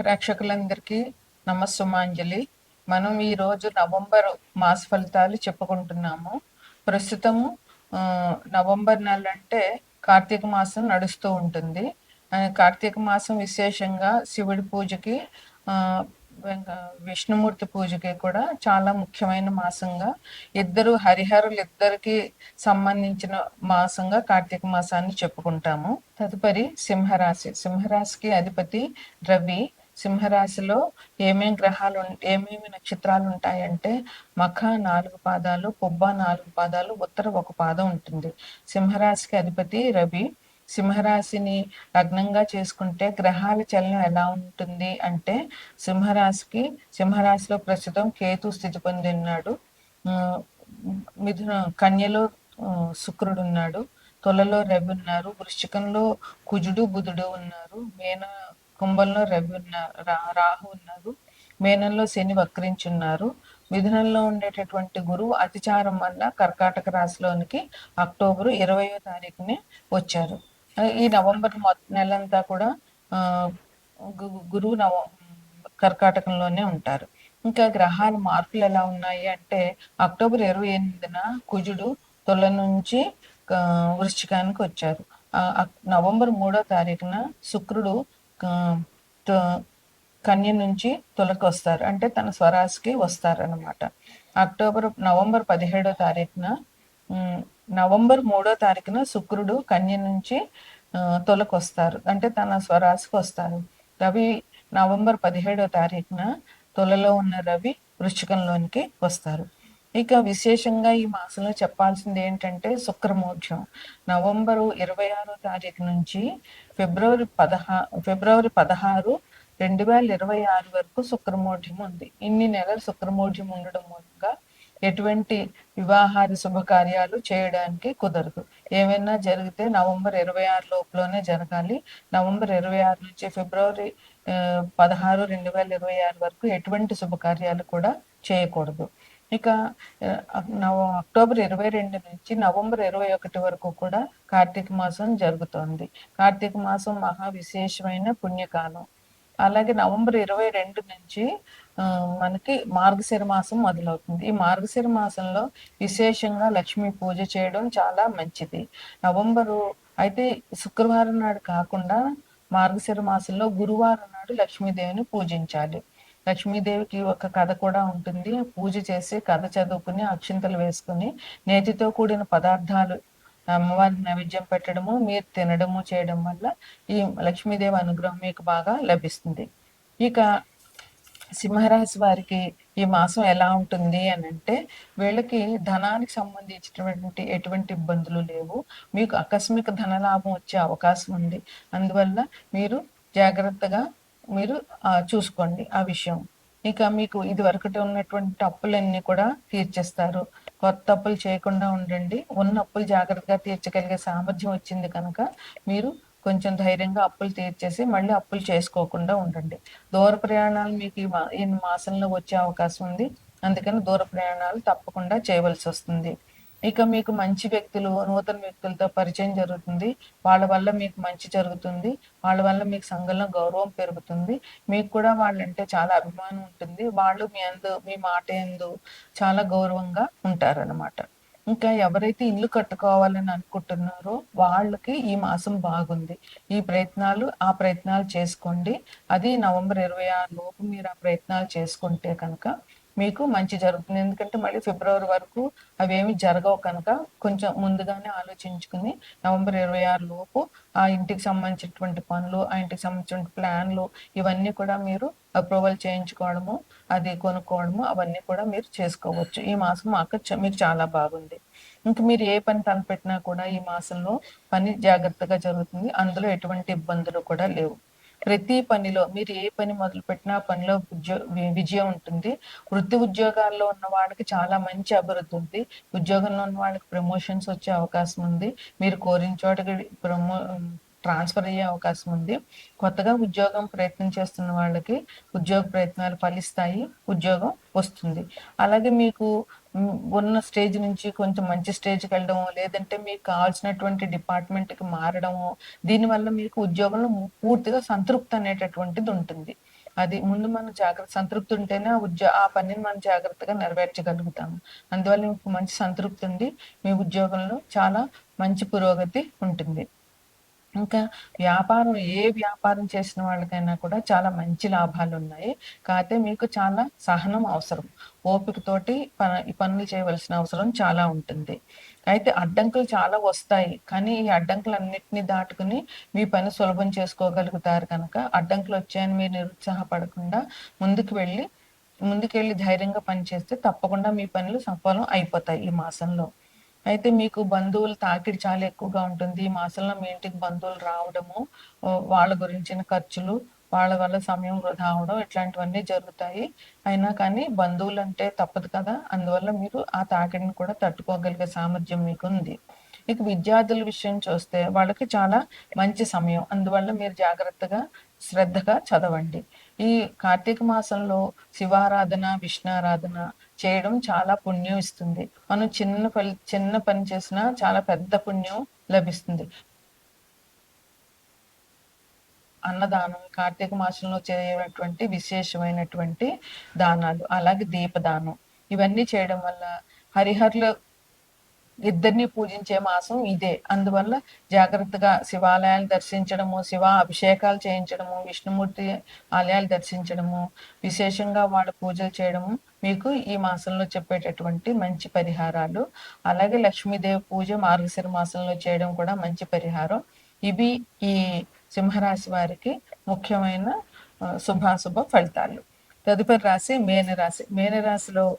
ప్రేక్షకులందరికీ నమస్సుమాంజలి. మనం ఈ రోజు నవంబర్ మాస ఫలితాలు చెప్పుకుంటున్నాము. ప్రస్తుతము నవంబర్ నెల అంటే కార్తీక మాసం నడుస్తూ ఉంటుంది. కార్తీక మాసం విశేషంగా శివుడి పూజకి విష్ణుమూర్తి పూజకి కూడా చాలా ముఖ్యమైన మాసంగా ఇద్దరు హరిహరులు ఇద్దరికి సంబంధించిన మాసంగా కార్తీక మాసాన్ని చెప్పుకుంటాము. తదుపరి సింహరాశి. సింహరాశికి అధిపతి రవి. సింహరాశిలో ఏమేమి గ్రహాలు ఏమేమి నక్షత్రాలు ఉంటాయంటే మఖ నాలుగు పాదాలు పుబ్బ నాలుగు పాదాలు ఉత్తర ఒక పాదం ఉంటుంది. సింహరాశికి అధిపతి రవి. సింహరాశిని లగ్నంగా చేసుకుంటే గ్రహాల చలనం ఎలా ఉంటుంది అంటే సింహరాశికి సింహరాశిలో ప్రస్తుతం కేతు స్థితి పొంది ఉన్నాడు మిథున కన్యలో శుక్రుడు ఉన్నాడు. తొలలో రవి ఉన్నారు. వృశ్చికంలో కుజుడు బుధుడు ఉన్నారు. మేన కుంభంలో రవి ఉన్న రాహు ఉన్నారు మేనంలో శని వక్రించున్నారు. మిథునంలో ఉండేటటువంటి గురువు అతిచారం వల్ల కర్కాటక రాశిలోనికి అక్టోబర్ ఇరవయో తారీఖునే వచ్చారు. ఈ నవంబర్ నెలంతా కూడా గు- గురువు నవ కర్కాటకంలోనే ఉంటారు. ఇంకా గ్రహాల మార్పులు ఎలా ఉన్నాయి అంటే అక్టోబర్ ఇరవై ఎనిమిదిన కుజుడు తొల నుంచి వృశ్చికానికి వచ్చారు. అక్- నవంబర్ మూడో తారీఖున శుక్రుడు కన్య నుంచి తులకు వస్తారు అంటే తన స్వరాజ్కి వస్తారు అనమాట అక్టోబర్ నవంబర్ పదిహేడో తారీఖున నవంబర్ మూడో తారీఖున శుక్రుడు కన్య నుంచి ఆ, వస్తారు అంటే తన స్వరాశికి వస్తారు. రవి నవంబర్ పదిహేడో తారీఖున తులలో ఉన్న రవి వృశ్చికంలోనికి వస్తారు. ఇక విశేషంగా ఈ మాసంలో చెప్పాల్సింది ఏంటంటే శుక్రమోక్షం. నవంబరు ఇరవై ఆరో తారీఖు నుంచి ఫిబ్రవరి పదహా ఫిబ్రవరి పదహారు రెండు వేల ఇరవై ఆరు వరకు శుక్రమోఢ్యం ఉంది. ఇన్ని నెలలు శుక్రమోఢ్యం ఉండడం మూలంగా ఎటువంటి వివాహాది శుభకార్యాలు చేయడానికి కుదరదు. ఏమైనా జరిగితే నవంబర్ ఇరవై ఆరు లోపులోనే జరగాలి. నవంబర్ ఇరవై ఆరు నుంచి ఫిబ్రవరి పదహారు రెండు వేల ఇరవై ఆరు వరకు ఎటువంటి శుభకార్యాలు కూడా చేయకూడదు. ఇక నవ అక్టోబర్ ఇరవై రెండు నుంచి నవంబర్ ఇరవై ఒకటి వరకు కూడా కార్తీక మాసం జరుగుతోంది. కార్తీక మాసం మహా విశేషమైన పుణ్యకాలం. అలాగే నవంబర్ ఇరవై రెండు నుంచి మనకి మార్గశిర మాసం మొదలవుతుంది. ఈ మార్గశిర మాసంలో విశేషంగా లక్ష్మీ పూజ చేయడం చాలా మంచిది. నవంబరు అయితే శుక్రవారం నాడు కాకుండా మార్గశిర మాసంలో గురువారం నాడు లక్ష్మీదేవిని పూజించాలి. లక్ష్మీదేవికి ఒక కథ కూడా ఉంటుంది. పూజ చేసి కథ చదువుకుని అక్షింతలు వేసుకుని నేతితో కూడిన పదార్థాలు అమ్మవారికి నైవేద్యం పెట్టడము మీరు తినడము చేయడం వల్ల ఈ లక్ష్మీదేవి అనుగ్రహం మీకు బాగా లభిస్తుంది. ఇక సింహరాశి వారికి ఈ మాసం ఎలా ఉంటుంది అని అంటే వీళ్ళకి ధనానికి సంబంధించినటువంటి ఎటువంటి ఇబ్బందులు లేవు. మీకు ఆకస్మిక ధనలాభం వచ్చే అవకాశం ఉంది. అందువల్ల మీరు జాగ్రత్తగా మీరు చూసుకోండి ఆ విషయం. ఇక మీకు ఇది వరకటి ఉన్నటువంటి అప్పులన్నీ కూడా తీర్చేస్తారు. కొత్త అప్పులు చేయకుండా ఉండండి. ఉన్న అప్పులు జాగ్రత్తగా తీర్చగలిగే సామర్థ్యం వచ్చింది కనుక మీరు కొంచెం ధైర్యంగా అప్పులు తీర్చేసి మళ్ళీ అప్పులు చేసుకోకుండా ఉండండి. దూర ప్రయాణాలు మీకు మా- ఈ మాసంలో వచ్చే అవకాశం ఉంది. అందుకని దూర ప్రయాణాలు తప్పకుండా చేయవలసి వస్తుంది. ఇక మీకు మంచి వ్యక్తులు నూతన వ్యక్తులతో పరిచయం జరుగుతుంది. వాళ్ళ వల్ల మీకు మంచి జరుగుతుంది. వాళ్ళ వల్ల మీకు సంఘంలో గౌరవం పెరుగుతుంది. మీకు కూడా వాళ్ళంటే చాలా అభిమానం ఉంటుంది. వాళ్ళు మీ అందు మీ మాట ఎందు చాలా గౌరవంగా ఉంటారన్నమాట. ఇంకా ఎవరైతే ఇల్లు కట్టుకోవాలని అనుకుంటున్నారో వాళ్ళకి ఈ మాసం బాగుంది. ఈ ప్రయత్నాలు ఆ ప్రయత్నాలు చేసుకోండి. అది నవంబర్ ఇరవై ఆరు లోపు మీరు ఆ ప్రయత్నాలు చేసుకుంటే కనుక మీకు మంచి జరుగుతుంది. ఎందుకంటే మళ్ళీ ఫిబ్రవరి వరకు అవేమి జరగవు కనుక కొంచెం ముందుగానే ఆలోచించుకుని నవంబర్ ఇరవై ఆరు లోపు ఆ ఇంటికి సంబంధించినటువంటి పనులు ఆ ఇంటికి సంబంధించిన ప్లాన్లు ఇవన్నీ కూడా మీరు అప్రూవల్ చేయించుకోవడము అది కొనుక్కోవడము అవన్నీ కూడా మీరు చేసుకోవచ్చు. ఈ మాసం మాకు మీకు చాలా బాగుంది. ఇంక మీరు ఏ పని తలపెట్టినా కూడా ఈ మాసంలో పని జాగ్రత్తగా జరుగుతుంది. అందులో ఎటువంటి ఇబ్బందులు కూడా లేవు. ప్రతి పనిలో మీరు ఏ పని మొదలు పెట్టినా పనిలో ఉద్యో విజయం ఉంటుంది. వృత్తి ఉద్యోగాల్లో ఉన్న వాళ్ళకి చాలా మంచి అభివృద్ధి ఉంది. ఉద్యోగంలో ఉన్న వాళ్ళకి ప్రమోషన్స్ వచ్చే అవకాశం ఉంది. మీరు కోరిన చోటకి ప్రమో ట్రాన్స్ఫర్ అయ్యే అవకాశం ఉంది. కొత్తగా ఉద్యోగం ప్రయత్నం చేస్తున్న వాళ్ళకి ఉద్యోగ ప్రయత్నాలు ఫలిస్తాయి. ఉద్యోగం వస్తుంది. అలాగే మీకు ఉన్న స్టేజ్ నుంచి కొంచెం మంచి స్టేజ్కి వెళ్ళడము లేదంటే మీకు కావాల్సినటువంటి డిపార్ట్మెంట్కి మారడము దీనివల్ల మీకు ఉద్యోగంలో పూర్తిగా సంతృప్తి అనేటటువంటిది ఉంటుంది. అది ముందు మనం జాగ్రత్త సంతృప్తి ఉంటేనే ఉద్యో ఆ పనిని మనం జాగ్రత్తగా నెరవేర్చగలుగుతాము. అందువల్ల మీకు మంచి సంతృప్తి ఉంది మీ ఉద్యోగంలో చాలా మంచి పురోగతి ఉంటుంది. ఇంకా వ్యాపారం ఏ వ్యాపారం చేసిన వాళ్ళకైనా కూడా చాలా మంచి లాభాలు ఉన్నాయి. కాకపోతే మీకు చాలా సహనం అవసరం. ఓపికతోటి ప ఈ పనులు చేయవలసిన అవసరం చాలా ఉంటుంది. అయితే అడ్డంకులు చాలా వస్తాయి. కానీ ఈ అడ్డంకులన్నిటిని దాటుకుని మీ పని సులభం చేసుకోగలుగుతారు కనుక అడ్డంకులు వచ్చాయని మీరు నిరుత్సాహపడకుండా ముందుకు వెళ్ళి ముందుకెళ్ళి ధైర్యంగా పనిచేస్తే తప్పకుండా మీ పనులు సఫలం అయిపోతాయి ఈ మాసంలో. అయితే మీకు బంధువులు తాకిడి చాలా ఎక్కువగా ఉంటుంది. ఈ మాసంలో మీ ఇంటికి బంధువులు రావడము వాళ్ళ గురించిన ఖర్చులు వాళ్ళ వల్ల సమయం వృధా అవడం ఇట్లాంటివన్నీ జరుగుతాయి. అయినా కానీ బంధువులు అంటే తప్పదు కదా. అందువల్ల మీరు ఆ తాకిడిని కూడా తట్టుకోగలిగే సామర్థ్యం మీకు ఉంది ఇక విద్యార్థుల విషయం చూస్తే వాళ్ళకి చాలా మంచి సమయం. అందువల్ల మీరు జాగ్రత్తగా శ్రద్ధగా చదవండి. ఈ కార్తీక మాసంలో శివారాధన విష్ణారాధన చేయడం చాలా పుణ్యం ఇస్తుంది. మనం చిన్న ఫలి చిన్న పని చేసినా చాలా పెద్ద పుణ్యం లభిస్తుంది. అన్నదానం కార్తీక మాసంలో చేయనటువంటి విశేషమైనటువంటి దానాలు అలాగే దీపదానం ఇవన్నీ చేయడం వల్ల హరిహరుల ఇద్దరిని పూజించే మాసం ఇదే. అందువల్ల జాగ్రత్తగా శివాలయాలు దర్శించడము శివ అభిషేకాలు చేయించడము విష్ణుమూర్తి ఆలయాలు దర్శించడము విశేషంగా వాళ్ళ పూజలు చేయడము మీకు ఈ మాసంలో చెప్పేటటువంటి మంచి పరిహారాలు. అలాగే లక్ష్మీదేవి పూజ మార్గశిర మాసంలో చేయడం కూడా మంచి పరిహారం. ఇవి ఈ సింహరాశి వారికి ముఖ్యమైన శుభాశుభ ఫలితాలు. తదుపరి రాశి మేనరాశి. మేనరాశిలో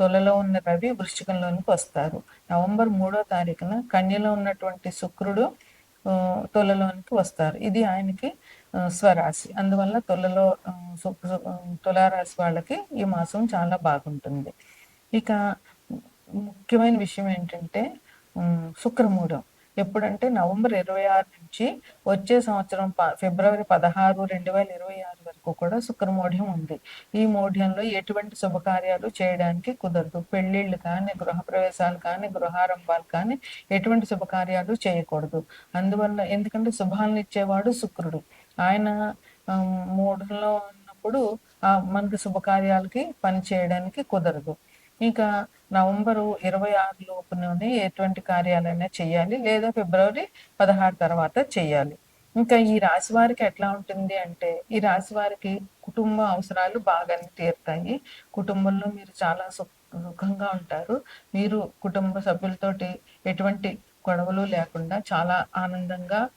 తొలలో ఉన్న రవి వృశ్చికంలోనికి వస్తారు. నవంబర్ మూడో తారీఖున కన్యలో ఉన్నటువంటి శుక్రుడు తులలోనికి వస్తారు. ఇది ఆయనకి స్వరాశి. అందువల్ల తులలో తులారాశి వాళ్ళకి ఈ మాసం చాలా బాగుంటుంది. ఇక ముఖ్యమైన విషయం ఏంటంటే శుక్రమూఢం. ఎప్పుడంటే నవంబర్ ఇరవై ఆరు నుంచి వచ్చే సంవత్సరం ప- ఫిబ్రవరి పదహారు రెండు వేల ఇరవై ఆరు వరకు కూడా శుక్రమూఢ్యం ఉంది. ఈ మూఢ్యంలో ఎటువంటి శుభకార్యాలు చేయడానికి కుదరదు. పెళ్ళిళ్ళు కానీ గృహప్రవేశాలు కానీ గృహారంభాలు కానీ ఎటువంటి శుభకార్యాలు చేయకూడదు. అందువల్ల ఎందుకంటే శుభాలను ఇచ్చేవాడు శుక్రుడు. ఆయన మూఢంలో ఉన్నప్పుడు ఆ మనకి శుభకార్యాలకి పని చేయడానికి కుదరదు. ఇంకా నవంబరు ఇరవై ఆరు లోపులోనే ఎటువంటి కార్యాలైనా చేయాలి. లేదా ఫిబ్రవరి పదహారు తర్వాత చేయాలి. ఇంకా ఈ రాశి వారికి ఎట్లా ఉంటుంది అంటే ఈ రాశి వారికి కుటుంబ అవసరాలు బాగానే తీరుతాయి. కుటుంబంలో మీరు చాలా సుఖ- సుఖంగా ఉంటారు. మీరు కుటుంబ సభ్యులతోటి ఎటువంటి గొడవలు లేకుండా చాలా ఆనందంగా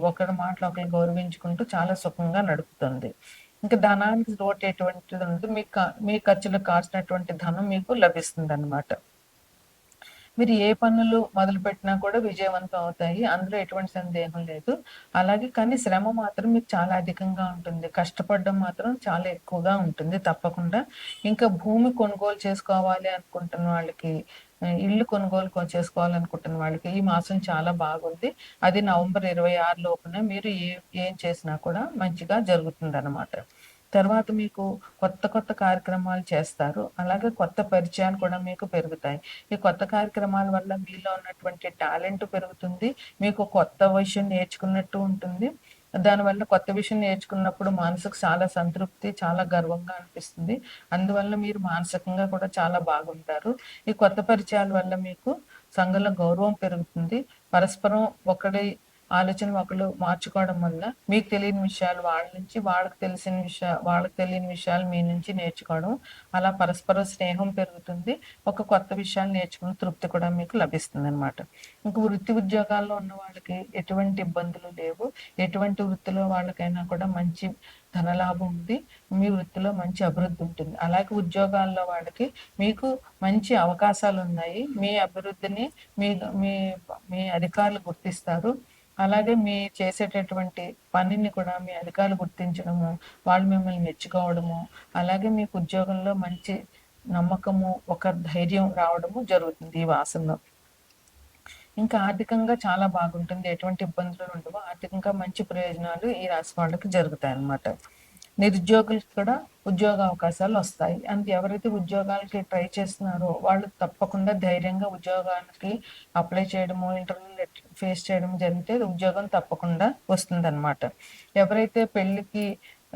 ఒకరి మాటలు ఒకరు గౌరవించుకుంటూ చాలా సుఖంగా నడుపుతుంది. ఇంకా ధనానికి లోటు ఎటువంటిది ఉండదు మీ క- మీ ఖర్చులకు కావాల్సినటువంటి ధనం మీకు లభిస్తుంది అనమాట మీరు ఏ పనులు మొదలు పెట్టినా కూడా విజయవంతం అవుతాయి. అందులో ఎటువంటి సందేహం లేదు. అలాగే కానీ శ్రమ మాత్రం మీకు చాలా అధికంగా ఉంటుంది. కష్టపడడం మాత్రం చాలా ఎక్కువగా ఉంటుంది తప్పకుండా. ఇంకా భూమి కొనుగోలు చేసుకోవాలి అనుకుంటున్న వాళ్ళకి ఇల్లు కొనుగోలు చేసుకోవాలనుకుంటున్న వాళ్ళకి ఈ మాసం చాలా బాగుంది. అది నవంబర్ ఇరవై ఆరు లోపున మీరు ఏ ఏం చేసినా కూడా మంచిగా జరుగుతుంది తర్వాత మీకు కొత్త కొత్త కార్యక్రమాలు చేస్తారు. అలాగే కొత్త పరిచయాలు కూడా మీకు పెరుగుతాయి. ఈ కొత్త కార్యక్రమాల వల్ల మీలో ఉన్నటువంటి టాలెంట్ పెరుగుతుంది. మీకు కొత్త విషయం నేర్చుకున్నట్టు ఉంటుంది. దానివల్ల కొత్త విషయం నేర్చుకున్నప్పుడు మనసుకు చాలా సంతృప్తి చాలా గర్వంగా అనిపిస్తుంది. అందువల్ల మీరు మానసికంగా కూడా చాలా బాగుంటారు. ఈ కొత్త పరిచయాల వల్ల మీకు సంఘంలో గౌరవం పెరుగుతుంది. పరస్పరం ఒకరి ఆలోచన ఒకళ్ళు మార్చుకోవడం వల్ల మీకు తెలియని విషయాలు వాళ్ళ నుంచి వాళ్ళకి తెలిసిన విషయాలు వాళ్ళకి తెలియని విషయాలు మీ నుంచి నేర్చుకోవడం అలా పరస్పర స్నేహం పెరుగుతుంది. ఒక కొత్త విషయాలు నేర్చుకున్న తృప్తి కూడా మీకు లభిస్తుంది అనమాట ఇంకా వృత్తి ఉద్యోగాల్లో ఉన్న వాళ్ళకి ఎటువంటి ఇబ్బందులు లేవు. ఎటువంటి వృత్తిలో వాళ్ళకైనా కూడా మంచి ధనలాభం ఉంది. మీ వృత్తిలో మంచి అభివృద్ధి ఉంటుంది. అలాగే ఉద్యోగాల్లో వాళ్ళకి మీకు మంచి అవకాశాలు ఉన్నాయి. మీ అభివృద్ధిని మీ మీ మీ అధికారులు గుర్తిస్తారు. అలాగే మీ చేసేటటువంటి పనిని కూడా మీ అధికారులు గుర్తించడము వాళ్ళు మిమ్మల్ని మెచ్చుకోవడము అలాగే మీకు ఉద్యోగంలో మంచి నమ్మకము ఒక ధైర్యం రావడము జరుగుతుంది ఈ వాసనలో. ఇంకా ఆర్థికంగా చాలా బాగుంటుంది. ఎటువంటి ఇబ్బందులు ఉండవు. ఆర్థికంగా మంచి ప్రయోజనాలు ఈ రాశి వాళ్ళకి జరుగుతాయి అన్నమాట నిరుద్యోగులకు కూడా ఉద్యోగ అవకాశాలు వస్తాయి. అంతే ఎవరైతే ఉద్యోగాలకి ట్రై చేస్తున్నారో వాళ్ళు తప్పకుండా ధైర్యంగా ఉద్యోగానికి అప్లై చేయడము ఇంటర్వ్యూ ఫేస్ చేయడం జరిగితే ఉద్యోగం తప్పకుండా వస్తుంది ఎవరైతే పెళ్ళికి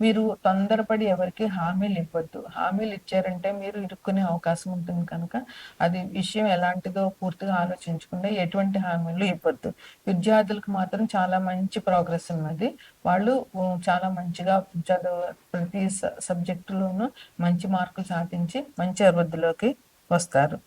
మీరు తొందరపడి ఎవరికి హామీలు ఇవ్వద్దు హామీలు ఇచ్చారంటే మీరు ఇరుక్కునే అవకాశం ఉంటుంది కనుక అది విషయం ఎలాంటిదో పూర్తిగా ఆలోచించకుండా ఎటువంటి హామీలు ఇవ్వద్దు. విద్యార్థులకు మాత్రం చాలా మంచి ప్రోగ్రెస్ ఉన్నది. వాళ్ళు చాలా మంచిగా చదువు ప్రతి సబ్జెక్టులోనూ మంచి మార్కులు సాధించి మంచి అభివృద్ధిలోకి వస్తారు.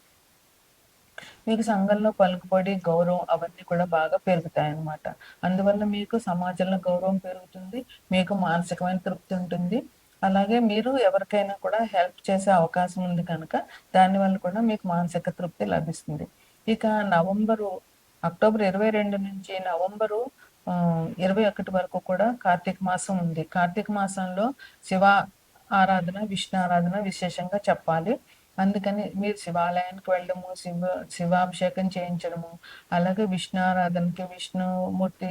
మీకు సంఘంలో పలుకుబడి గౌరవం అవన్నీ కూడా బాగా పెరుగుతాయి అన్నమాట అందువల్ల మీకు సమాజంలో గౌరవం పెరుగుతుంది మీకు మానసికమైన తృప్తి ఉంటుంది. అలాగే మీరు ఎవరికైనా కూడా హెల్ప్ చేసే అవకాశం ఉంది కనుక దానివల్ల కూడా మీకు మానసిక తృప్తి లభిస్తుంది. ఇక నవంబరు అక్టోబర్ ఇరవై రెండు నుంచి నవంబరు ఇరవై ఒకటి వరకు కూడా కార్తీక మాసం ఉంది. కార్తీక మాసంలో శివ ఆరాధన విష్ణు ఆరాధన విశేషంగా చెప్పాలి. అందుకని మీరు శివాలయానికి వెళ్ళడము శివ శివాభిషేకం చేయించడము అలాగే విష్ణారాధనకి విష్ణుమూర్తి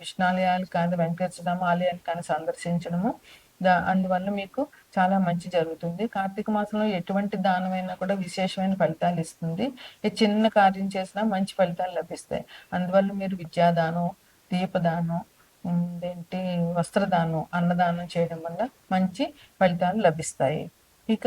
విష్ణాలయాలు కానీ వెంకటేశ్వర ఆలయాన్ని కానీ సందర్శించడము. దా అందువల్ల మీకు చాలా మంచి జరుగుతుంది. కార్తీక మాసంలో ఎటువంటి దానమైనా కూడా విశేషమైన ఫలితాలు ఇస్తుంది. చిన్న కార్యం చేసినా మంచి ఫలితాలు లభిస్తాయి. అందువల్ల మీరు విద్యాదానం దీపదానం ఏంటి వస్త్రదానం అన్నదానం చేయడం వల్ల మంచి ఫలితాలు లభిస్తాయి. ఇక